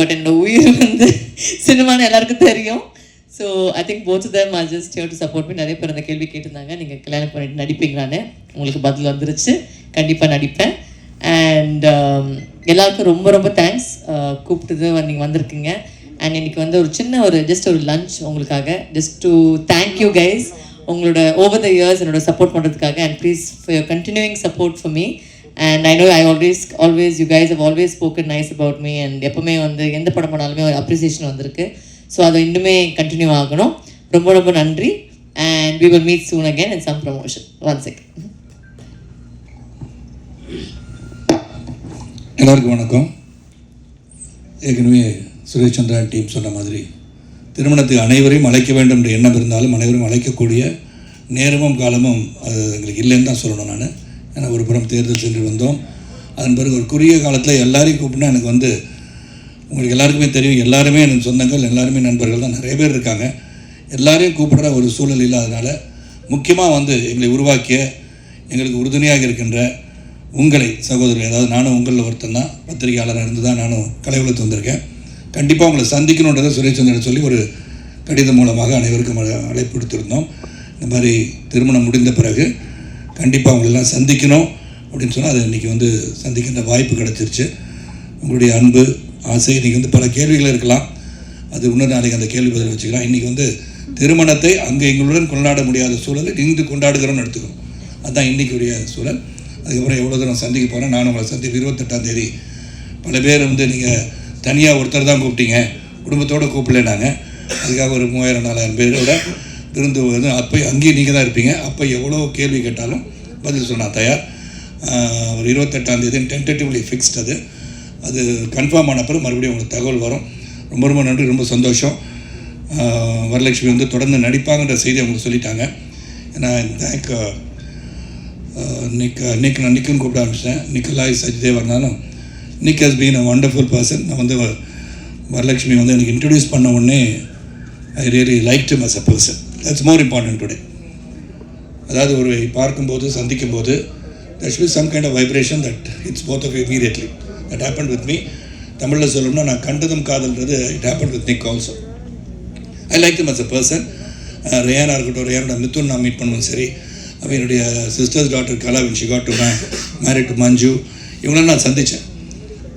But என்னோட உயிர் வந்து சினிமான்னு எல்லாருக்கும் தெரியும். So I think both them are just here to support பண்ணி நிறைய பேர் அந்த கேள்வி கேட்டிருந்தாங்க. நீங்கள் கல்யாணம் பண்ணிட்டு நடிப்பீங்களான்னு உங்களுக்கு பதில் வந்துருச்சு. கண்டிப்பாக நடிப்பேன். அண்ட் um, எல்லாருக்கும் ரொம்ப ரொம்ப தேங்க்ஸ் uh, கூப்பிட்டது நீங்கள் வந்திருக்கீங்க. அண்ட் இன்னைக்கு வந்து ஒரு சின்ன ஒரு ஜஸ்ட் ஒரு லஞ்ச் உங்களுக்காக. Just to thank you guys உங்களோட ஓவர் த இயர்ஸ் என்னோட சப்போர்ட் பண்ணுறதுக்காக and please for your continuing support for me and I know I always always you guys have always spoken nice about me and எப்பவுமே வந்து எந்த படம் பண்ணாலுமே ஒரு appreciation வந்திருக்கு. ஸோ அது இன்னுமே கண்டினியூ ஆகணும். ரொம்ப ரொம்ப நன்றி. And we will meet soon again in some promotion one second எல்லாருக்கும் வணக்கம். ஏற்கனவே சுரேஷ் சந்திரன் டீம் சொன்ன மாதிரி திருமணத்துக்கு அனைவரையும் அழைக்க வேண்டும் என்ற எண்ணம் இருந்தாலும் அனைவரும் அழைக்கக்கூடிய நேரமும் காலமும் அது எங்களுக்கு இல்லைன்னு தான் சொல்லணும் நான். ஏன்னா ஒரு புறம் தேர்தல் சென்று வந்தோம். அதன் பிறகு ஒரு குறுகிய காலத்தில் எல்லாரையும் கூப்பிட்டா எனக்கு வந்து உங்களுக்கு எல்லாருக்குமே தெரியும் எல்லாருமே எனக்கு சொந்தங்கள் எல்லாருமே நண்பர்கள் தான் நிறைய பேர் இருக்காங்க. எல்லாரையும் கூப்பிடுற ஒரு சூழல் இல்லாதனால முக்கியமாக வந்து எங்களை உருவாக்கிய எங்களுக்கு உறுதுணையாக இருக்கின்ற உங்களை சகோதரர் அதாவது நானும் உங்களில் ஒருத்தன் தான் பத்திரிகையாளராக இருந்து தான் நானும் கலைவலத்து வந்திருக்கேன். கண்டிப்பாக உங்களை சந்திக்கணுன்றதை சுரேஷ்சந்திரன் சொல்லி ஒரு கடிதம் மூலமாக அனைவருக்கும் அழைப்பு கொடுத்துருந்தோம் இந்த மாதிரி திருமணம் முடிந்த பிறகு கண்டிப்பாக அவங்களெல்லாம் சந்திக்கணும் அப்படின்னு சொன்னால் அது இன்றைக்கி வந்து சந்திக்கின்ற வாய்ப்பு கிடச்சிருச்சு. உங்களுடைய அன்பு ஆசை இன்றைக்கி வந்து பல கேள்விகள் இருக்கலாம். அது இன்னொரு நாளைக்கு அந்த கேள்வி பதில் வச்சுக்கலாம். இன்றைக்கி வந்து திருமணத்தை அங்கே எங்களுடன் கொண்டாட முடியாத சூழலில் இங்கு கொண்டாடுகிறோம்னு எடுத்துக்கணும். அதுதான் இன்றைக்குரிய சூழல். அதுக்கப்புறம் எவ்வளோ தூரம் சந்திக்க போகிறேன் நான் உங்களை சந்திப்பு இருபத்தெட்டாம் தேதி பல பேர் வந்து நீங்கள் தனியாக ஒருத்தர் தான் கூப்பிட்டீங்க. குடும்பத்தோடு கூப்பிடலைனாங்க அதுக்காக ஒரு மூவாயிரம் நாலாயிரம் பேரோட விருந்து வந்து அப்போ அங்கேயும் நீங்கள் தான் இருப்பீங்க. அப்போ எவ்வளோ கேள்வி கேட்டாலும் பதில் சொன்னால் தயார். ஒரு இருபத்தெட்டாம் தேதி டென்டேட்டிவ்லி ஃபிக்ஸ்ட் அது. அது கன்ஃபார்ம் ஆன பிறகு மறுபடியும் உங்களுக்கு தகவல் வரும். ரொம்ப ரொம்ப நன்றி ரொம்ப சந்தோஷம். வரலட்சுமி வந்து தொடர்ந்து நடிப்பாங்கன்ற செய்தி அவங்க சொல்லிட்டாங்க. ஏன்னா தேங்க் நிக் நிக் நான் நிக்குன்னு கூப்பிட ஆரம்பிச்சிட்டேன். Nikolai Sachdev Nick has been a wonderful person நான் வந்து வ- வரலட்சுமி வந்து எனக்கு இன்ட்ரடியூஸ் பண்ண உடனே ஐ really like to must a person that's more important today அதாவது ஒரு பார்க்கும்போது சந்திக்கும் போது that should some kind of vibration that it's both of immediately that happen with me தமிழில் சொல்லணும்னா நான் கண்டதும் காதல்ன்றது it happen with me also I like them as a person Reyaana இருக்கட்டும் ரேயானோட மித்துன் நான் மீட் பண்ணுவோம் சரி அப்போ என்னுடைய sisters doctor Kala win Shikha to may married to Manju இவங்களாம் நான் சந்தித்தேன்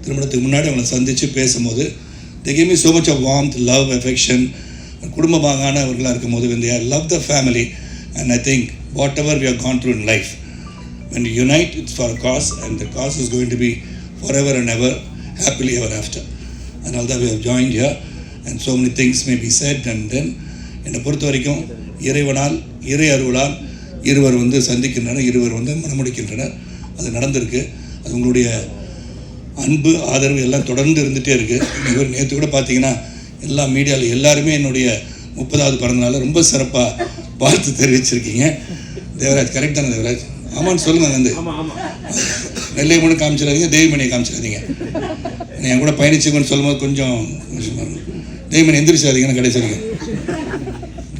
திருமணத்துக்கு முன்னாடி அவங்களை சந்தித்து பேசும்போது the came me so much of warmth love affection குடும்பமாகானவர்களாக இருக்கும் போது when they I love the family and I think whatever we are gone through in life and unite it's for cause and the cause is going to be forever and ever happily ever after அதனால தான் we have join here and so many things may be set and then என்னை பொறுத்த வரைக்கும் இறைவனால் இறை அருளால் இருவர் வந்து சந்திக்கின்றனர் இருவர் வந்து மனமுடிக்கின்றனர் அது நடந்திருக்கு அது உங்களுடைய அன்பு ஆதரவு எல்லாம் தொடர்ந்து இருந்துகிட்டே இருக்குது இவர் நேற்று கூட பார்த்தீங்கன்னா எல்லா மீடியாவில் எல்லாருமே என்னுடைய முப்பதாவது பிறந்தநாள ரொம்ப சிறப்பாக வாழ்த்து தெரிவிச்சிருக்கீங்க. தேவராஜ் கரெக்ட் தானே தேவராஜ்? ஆமான்னு சொல்லுங்கள் வந்து நெல்லை மட்டும் காமிச்சிடாதீங்க தேவிமணியை காமிச்சிடாதீங்க. என் கூட பயணிச்சுங்கன்னு சொல்லும்போது கொஞ்சம் தெய்வமணி எந்திரிச்சாதீங்கன்னு கடைசி வரைக்கும்.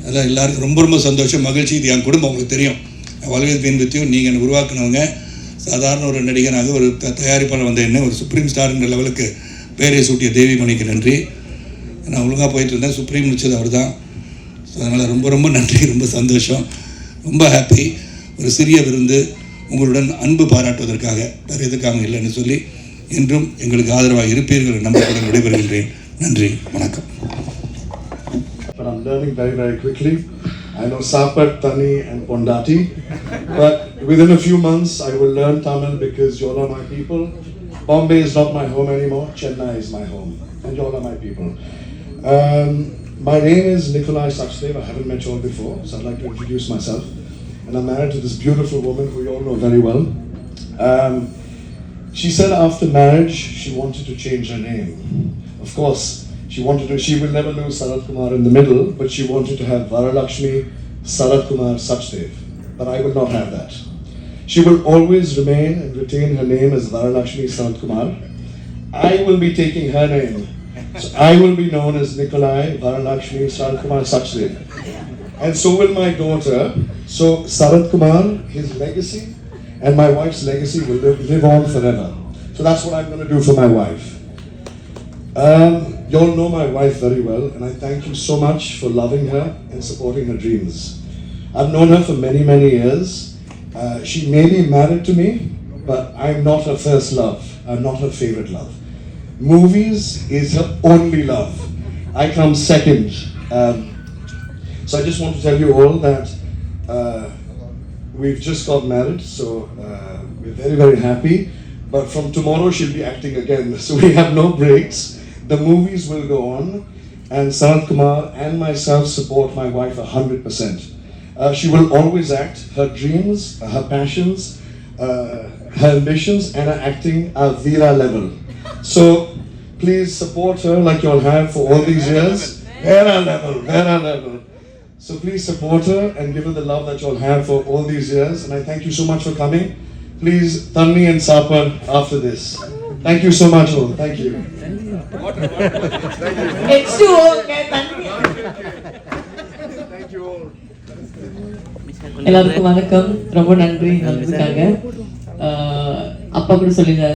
அதான் எல்லாருக்கும் ரொம்ப ரொம்ப சந்தோஷம் மகிழ்ச்சி. இது என் குடும்பம் உங்களுக்கு தெரியும். ஆல்வேஸ் பீன் வித்தியும் நீங்கள் என்னை உருவாக்குனவங்க. சாதாரண ஒரு நடிகனாக ஒரு த தயாரிப்பாளர் வந்த என்ன ஒரு சுப்ரீம் ஸ்டார்ன்ற லெவலுக்கு பேரை சூட்டிய தேவி மணிக்கு நன்றி. நான் ஒழுங்காக போயிட்டு இருந்தேன் சுப்ரீம் முடிச்சது அவர் தான் ஸோ அதனால் ரொம்ப ரொம்ப நன்றி ரொம்ப சந்தோஷம் ரொம்ப ஹாப்பி ஒரு சிறிய விருந்து உங்களுடன் அன்பு பாராட்டுவதற்காக வேறு எதுக்காக இல்லைன்னு சொல்லி என்றும் எங்களுக்கு ஆதரவாக இருப்பீர்கள் நம்பிக்கையுடன் விடைபெறுகின்றேன் நன்றி வணக்கம் but I'm learning very, very quickly. I know Sapat, Tani, and Pondati, but within a few months I will learn Tamil because you all are my people. Bombay is not my home anymore, Chennai is my home, and you all are my people. Um, my name is Nikolai Sachdev, I haven't met you all before, so I'd like to introduce myself. And I'm married to this beautiful woman who you all know very well. Um, she said after marriage she wanted to change her name. Of course, she wanted to, she will never lose Sarat Kumar in the middle, but she wanted to have Varalakshmi Sarat Kumar Sachdev. But I will not have that. She will always remain and retain her name as Varalakshmi Sarat Kumar. I will be taking her name. So I will be known as Nikolai Varalakshmi Sarat Kumar Sachdev. And so will my daughter. So Sarat Kumar, his legacy, and my wife's legacy will live, live on forever. So that's what I'm going to do for my wife. Um, You all know my wife very well, and I thank you so much for loving her and supporting her dreams. I've known her for many, many years. Uh, she may be married to me, but I'm not her first love. I'm not her favorite love. Movies is her only love. I come second. Um, so I just want to tell you all that uh, we've just got married, so uh, we're very, very happy. But from tomorrow, she'll be acting again. So we have no breaks. The movies will go on, and Sanat Kumar and myself support my wife 100%. Uh, she will always act. Her dreams, her passions, uh, her ambitions, and her acting are Veera level. So please support her like you all have for all these years. Vera level, Vera level. So please support her and give her the love that you all have for all these years. And I thank you so much for coming. Please, Tanni and Sapar after this. Thank you so much, all. Thank you. எல்லாருக்கும் வணக்கம் ரொம்ப நன்றி வந்ததுக்காக ஆஹ் அப்பா கூட சொல்லியிருந்தாரு